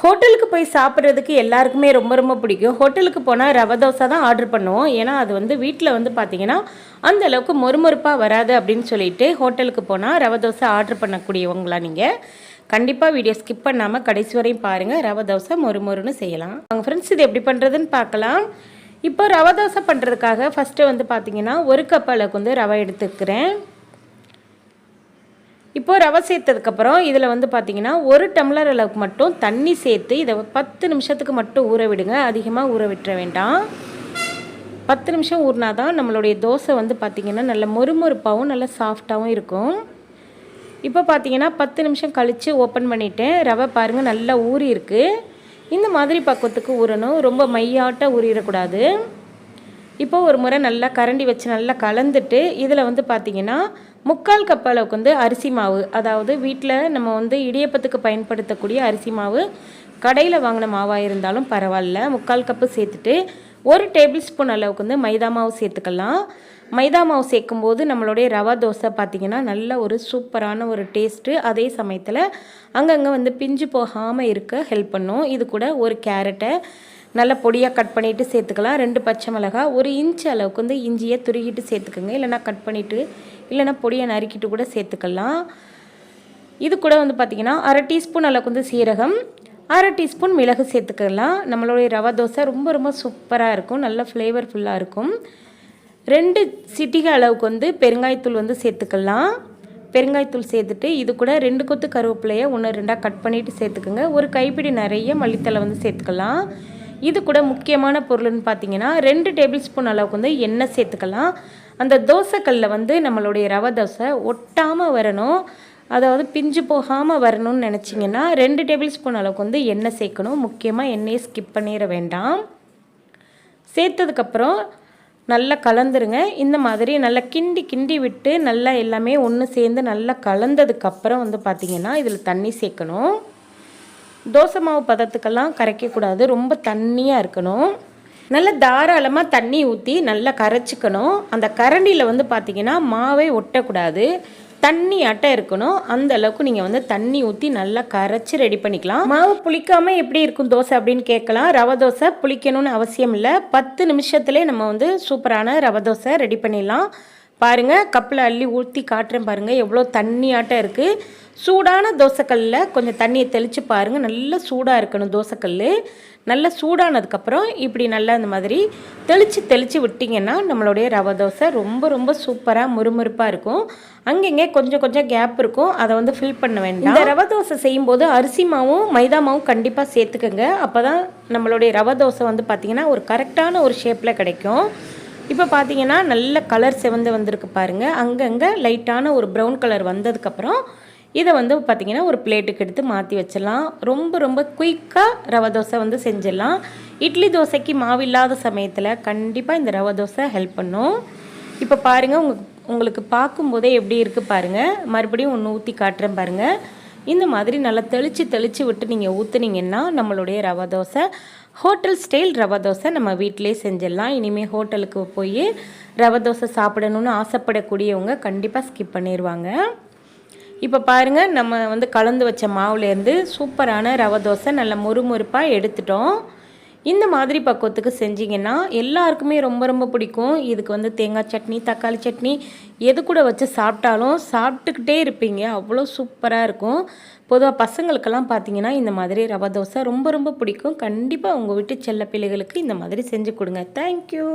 ஹோட்டலுக்கு போய் சாப்பிட்றதுக்கு எல்லாருக்குமே ரொம்ப ரொம்ப பிடிக்கும். ஹோட்டலுக்கு போனால் ரவை தோசை தான் ஆர்டர் பண்ணுவோம். ஏன்னா அது வந்து வீட்டில் வந்து பார்த்தீங்கன்னா அந்த அளவுக்கு மொறுமொறுப்பாக வராது அப்படின்னு சொல்லிட்டு ஹோட்டலுக்கு போனால் ரவை தோசை ஆர்டர் பண்ணக்கூடியவங்களா நீங்கள் கண்டிப்பாக வீடியோ ஸ்கிப் பண்ணாமல் கடைசி வரையும் பாருங்கள் ரவை தோசை மொறுமொறுன்னு செய்யலாம். அவங்க ஃப்ரெண்ட்ஸ் இது எப்படி பண்ணுறதுன்னு பார்க்கலாம் இப்போ ரவை தோசை பண்ணுறதுக்காக ஃபஸ்ட்டு வந்து பார்த்தீங்கன்னா ஒரு கப் அளவுக்கு வந்து ரவை எடுத்துக்கிறேன். இப்போ ரவை சேர்த்ததுக்கப்புறம் இதில் வந்து பார்த்திங்கன்னா ஒரு டம்ளர் அளவுக்கு மட்டும் தண்ணி சேர்த்து இதை பத்து நிமிஷத்துக்கு மட்டும் ஊற விடுங்க. அதிகமாக ஊற விட்டுற வேண்டாம். பத்து நிமிஷம் ஊறினா தான் நம்மளுடைய தோசை வந்து பார்த்திங்கன்னா நல்ல மொறுமொறுப்பாகவும் நல்ல சாஃப்டாகவும் இருக்கும். இப்போ பார்த்தீங்கன்னா பத்து நிமிஷம் கழித்து ஓப்பன் பண்ணிவிட்டேன் ரவை பாருங்கள் நல்லா ஊறி இருக்குது இந்த மாதிரி பக்குவத்துக்கு ஊறணும். ரொம்ப மையாட்ட ஊறிடக்கூடாது. இப்போ ஒரு முறை நல்லா கரண்டி வச்சு நல்லா கலந்துட்டு இதில் வந்து பார்த்திங்கன்னா முக்கால் கப் அளவுக்கு வந்து அரிசி மாவு அதாவது வீட்டில் நம்ம வந்து இடியப்பத்துக்கு பயன்படுத்தக்கூடிய அரிசி மாவு கடையில் வாங்கின மாவாக இருந்தாலும் பரவாயில்ல. முக்கால் கப்பு சேர்த்துட்டு ஒரு டேபிள் ஸ்பூன் அளவுக்கு வந்து மைதா மாவு சேர்த்துக்கலாம். மைதா மாவு சேர்க்கும்போது நம்மளுடைய ரவா தோசை பார்த்திங்கன்னா நல்ல ஒரு சூப்பரான ஒரு டேஸ்ட்டு அதே சமயத்தில் அங்கங்கே வந்து பிஞ்சு போகாமல் இருக்க ஹெல்ப் பண்ணும். இது கூட ஒரு கேரட்டை நல்லா பொடியாக கட் பண்ணிவிட்டு சேர்த்துக்கலாம். ரெண்டு பச்சை மிளகா ஒரு இன்ச் அளவுக்கு வந்து இஞ்சியை துருகிட்டு சேர்த்துக்கோங்க. இல்லைனா கட் பண்ணிவிட்டு இல்லைனா பொடியை நறுக்கிட்டு கூட சேர்த்துக்கலாம். இது கூட வந்து பார்த்திங்கன்னா அரை டீஸ்பூன் அளவுக்கு வந்து சீரகம் அரை டீஸ்பூன் மிளகு சேர்த்துக்கலாம். நம்மளுடைய ரவா தோசை ரொம்ப ரொம்ப சூப்பராக இருக்கும். நல்ல ஃப்ளேவர்ஃபுல்லாக இருக்கும். ரெண்டு சிட்டிகை அளவுக்கு வந்து பெருங்காயத்தூள் வந்து சேர்த்துக்கலாம். பெருங்காயத்தூள் சேர்த்துட்டு இது கூட ரெண்டு கொத்து கருவேப்பிலையை ஒன்று ரெண்டாக கட் பண்ணிவிட்டு சேர்த்துக்கோங்க. ஒரு கைப்பிடி நிறைய மல்லித்தலை வந்து சேர்த்துக்கலாம். இது கூட முக்கியமான பொருள்னு பார்த்தீங்கன்னா ரெண்டு டேபிள் ஸ்பூன் அளவுக்கு வந்து எண்ணெய் சேர்த்துக்கலாம். அந்த தோசைக்கல்லில் வந்து நம்மளுடைய ரவை தோசை ஒட்டாமல் வரணும். அதாவது பிஞ்சு போகாமல் வரணும்னு நினச்சிங்கன்னா ரெண்டு டேபிள் ஸ்பூன் அளவுக்கு வந்து எண்ணெய் சேர்க்கணும். முக்கியமாக எண்ணெயை ஸ்கிப் பண்ணிட வேண்டாம். சேர்த்ததுக்கப்புறம் நல்லா கலந்துருங்க. இந்த மாதிரி நல்லா கிண்டி கிண்டி விட்டு நல்லா எல்லாமே ஒன்று சேர்ந்து நல்லா கலந்ததுக்கப்புறம் வந்து பார்த்திங்கன்னா இதில் தண்ணி சேர்க்கணும். தோசை மாவு பதத்துக்கெல்லாம் கரைக்கக்கூடாது. ரொம்ப தண்ணியாக இருக்கணும். நல்லா தாராளமாக தண்ணி ஊற்றி நல்லா கரைச்சிக்கணும். அந்த கரண்டியில் வந்து பார்த்திங்கன்னா மாவே ஒட்டக்கூடாது. தண்ணி அட்டை இருக்கணும். அந்த அளவுக்கு நீங்கள் வந்து தண்ணி ஊற்றி நல்லா கரைச்சி ரெடி பண்ணிக்கலாம். மாவு புளிக்காமல் எப்படி இருக்கும் தோசை அப்படின்னு கேட்கலாம். ரவை தோசை புளிக்கணும்னு அவசியம் இல்லை. பத்து நிமிஷத்துலேயே நம்ம வந்து சூப்பரான ரவை தோசை ரெடி பண்ணிடலாம். பாருங்கள் கப்பில் அள்ளி ஊற்றி காட்டுறேன் பாருங்கள் எவ்வளோ தண்ணியாட்டம் இருக்குது சூடான தோசைக்கல்லில் கொஞ்சம் தண்ணியை தெளித்து பாருங்கள் நல்லா சூடாக இருக்கணும் தோசைக்கல் நல்லா சூடானதுக்கப்புறம் இப்படி நல்லா இந்த மாதிரி தெளித்து தெளித்து விட்டிங்கன்னா நம்மளுடைய ரவை தோசை ரொம்ப ரொம்ப சூப்பராக முறுமுறுப்பாக இருக்கும். அங்கங்கே கொஞ்சம் கொஞ்சம் கேப் இருக்கும். அதை வந்து ஃபில் பண்ண வேண்டாம். இந்த ரவை தோசை செய்யும்போது அரிசி மாவும் மைதா மாவும் கண்டிப்பாக சேர்த்துக்கோங்க. அப்போ தான் நம்மளுடைய ரவை தோசை வந்து பார்த்திங்கன்னா ஒரு கரெக்டான ஒரு ஷேப்பில் கிடைக்கும். இப்போ பார்த்தீங்கன்னா நல்ல கலர் செவந்து வந்திருக்கு பாருங்கள் அங்கங்கே லைட்டான ஒரு ப்ரௌன் கலர் வந்ததுக்கப்புறம் இதை வந்து பார்த்திங்கன்னா ஒரு பிளேட்டுக்கு எடுத்து மாற்றி வச்சிடலாம். ரொம்ப ரொம்ப குயிக்காக ரவை தோசை வந்து செஞ்சிடலாம். இட்லி தோசைக்கு மாவு இல்லாத சமயத்தில் கண்டிப்பாக இந்த ரவை தோசை ஹெல்ப் பண்ணும். இப்போ பாருங்கள் உங்கள் உங்களுக்கு பார்க்கும்போதே எப்படி இருக்குது பாருங்கள் மறுபடியும் ஒன்று ஊற்றி காட்டுறேன் பாருங்கள் இந்த மாதிரி நல்லா தெளித்து தெளித்து விட்டு நீங்கள் ஊற்றுனீங்கன்னா நம்மளுடைய ரவை தோசை ஹோட்டல் ஸ்டைல் ரவை தோசை நம்ம வீட்டிலே செஞ்சிடலாம். இனிமேல் ஹோட்டலுக்கு போய் ரவை தோசை சாப்பிடணும்னு ஆசைப்படக்கூடியவங்க கண்டிப்பாக ஸ்கிப் பண்ணிடுவாங்க இப்போ பாருங்கள் நம்ம வந்து கலந்து வச்ச மாவுலேருந்து சூப்பரான ரவை தோசை நல்ல முறுமுறுப்பாக எடுத்துட்டோம். இந்த மாதிரி பக்குவத்துக்கு செஞ்சிங்கன்னா எல்லாருக்குமே ரொம்ப ரொம்ப பிடிக்கும். இதுக்கு வந்து தேங்காய் சட்னி தக்காளி சட்னி எது கூட வச்சு சாப்பிட்டாலும் சாப்பிட்டுக்கிட்டே இருப்பீங்க. அவ்வளோ சூப்பராக இருக்கும். பொதுவாக பசங்களுக்கெல்லாம் பார்த்தீங்கன்னா இந்த மாதிரி ரவா தோசை ரொம்ப ரொம்ப பிடிக்கும். கண்டிப்பாக உங்கள் வீட்டு செல்ல பிள்ளைகளுக்கு இந்த மாதிரி செஞ்சு கொடுங்க. தேங்க்யூ